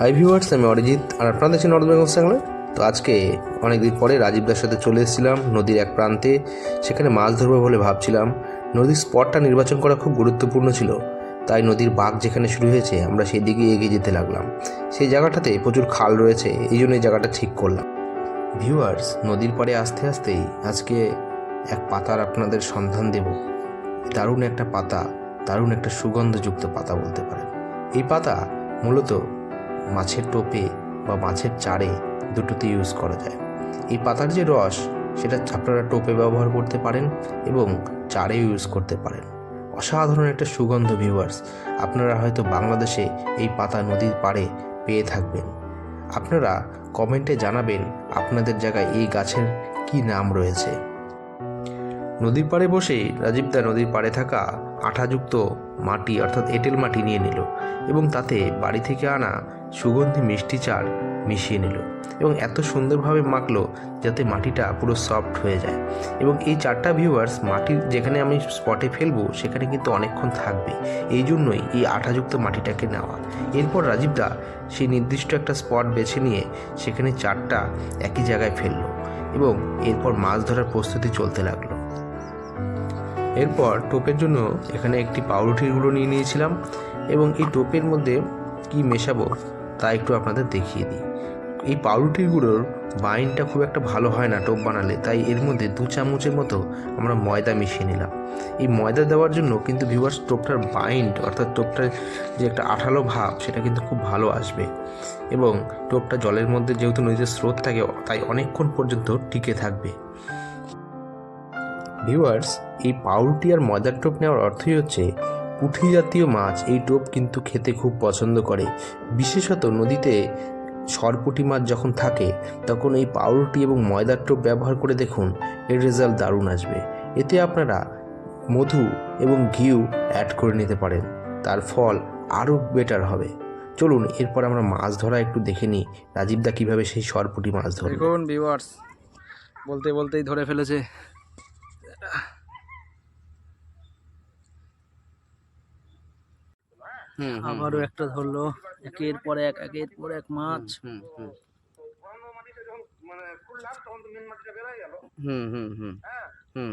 Hi viewers আমি অরিজিৎ, আর আপনাদের আছেন নর্থ বেঙ্গল চ্যানেলে তো আজকে অনেকদিন পরে রাজীবদার সাথে চলে এসেছিলাম নদীর এক প্রান্তে, সেখানে মাছ ধরবো বলে ভাবছিলাম। নদীর স্পটটা নির্বাচন করা খুব গুরুত্বপূর্ণ ছিল, তাই নদীর বাঘ যেখানে শুরু হয়েছে, আমরা সেই দিকে এগিয়ে যেতে লাগলাম। সেই জায়গাটাতে প্রচুর খাল রয়েছে, এই জন্য এই জায়গাটা ঠিক করলাম। ভিউয়ার্স নদীর পাড়ে আসতে আসতেই আজকে এক পাতার আপনাদের সন্ধান দেব। দারুণ একটা পাতা, দারুণ একটা সুগন্ধযুক্ত পাতা বলতে পারেন। এই পাতা মূলত মাছের টোপে বা মাছের চারে দুটোতে ইউজ করা যায়। এই পাতার যে রস, সেটা আপনারা টোপে ব্যবহার করতে পারেন এবং চারে ইউজ করতে পারেন। অসাধারণ একটা সুগন্ধ ভিউয়ার্স আপনারা হয়তো বাংলাদেশে এই পাতা নদীর পাড়ে পেয়ে থাকবেন। আপনারা কমেন্টে জানাবেন আপনাদের জায়গায় এই গাছের কি নাম রয়েছে। নদীর পাড়ে বসে রাজীবদা নদীর পাড়ে থাকা আঠাযুক্ত মাটি, অর্থাৎ এঁটেল মাটি নিয়ে নিল এবং তাতে বাড়ি থেকে আনা সুগন্ধি মিষ্টি চার মিশিয়ে নিল এবং এত সুন্দরভাবে মাখলো যাতে মাটিটা পুরো সফট হয়ে যায়। এবং এই চারটা ভিউয়ার্স মাটির যেখানে আমি স্পটে ফেলব, সেখানে কিন্তু অনেকক্ষণ থাকবে। এই জন্যই এই আঠাযুক্ত মাটিটাকে নেওয়া। এরপর রাজীবদা সেই নির্দিষ্ট একটা স্পট বেছে নিয়ে সেখানে চারটা একই জায়গায় ফেলল এবং এরপর মাছ ধরার প্রস্তুতি চলতে লাগল। এরপর টোপের জন্য এখানে একটি পাউরুটির গুঁড়ো নিয়ে নিয়েছিলাম এবং এই টোপের মধ্যে কি মেশাবো তা একটু আপনাদের দেখিয়ে দিই। এই পাউরুটির গুঁড়োর বাইনটা খুব একটা ভালো হয় না টোপ বানালে, তাই এর মধ্যে দু চামচের মতো আমরা ময়দা মিশিয়ে নিলাম। এই ময়দা দেওয়ার জন্য কিন্তু ভিউয়ার্স টোপটার বাইন্ড অর্থাৎ টোপটার যে একটা আঠালো ভাব, সেটা কিন্তু খুব ভালো আসবে এবং টোপটা জলের মধ্যে যেহেতু নদীতে স্রোত থাকে, তাই অনেকক্ষণ পর্যন্ত টিকে থাকবে। ভিউয়ার্স এই পাউরুটি আর ময়দার টোপ নেওয়ার অর্থই হচ্ছে পুঁটি জাতীয় মাছ। এই টোপ কিন্তু খেতে খুব পছন্দ করে। বিশেষত নদীতে সরপুটি মাছ যখন থাকে, তখন এই পাউরুটি এবং ময়দার টোপ ব্যবহার করে দেখুন, এর রেজাল্ট দারুণ আসবে। এতে আপনারা মধু এবং ঘিউ অ্যাড করে নিতে পারেন। তার ফল আরও বেটার হবে। চলুন, এরপর আমরা মাছ ধরা একটু দেখে নিই। রাজীবদা কীভাবে সেই সরপুটি মাছ ধরে দেখুন ভিউয়ার্স বলতে বলতেই ধরে ফেলেছে হুম হুম, আবারও একটা ধরলো। একের পর এক একের পর এক মাছ। হুম হুম হুম। হুম হুম হুম।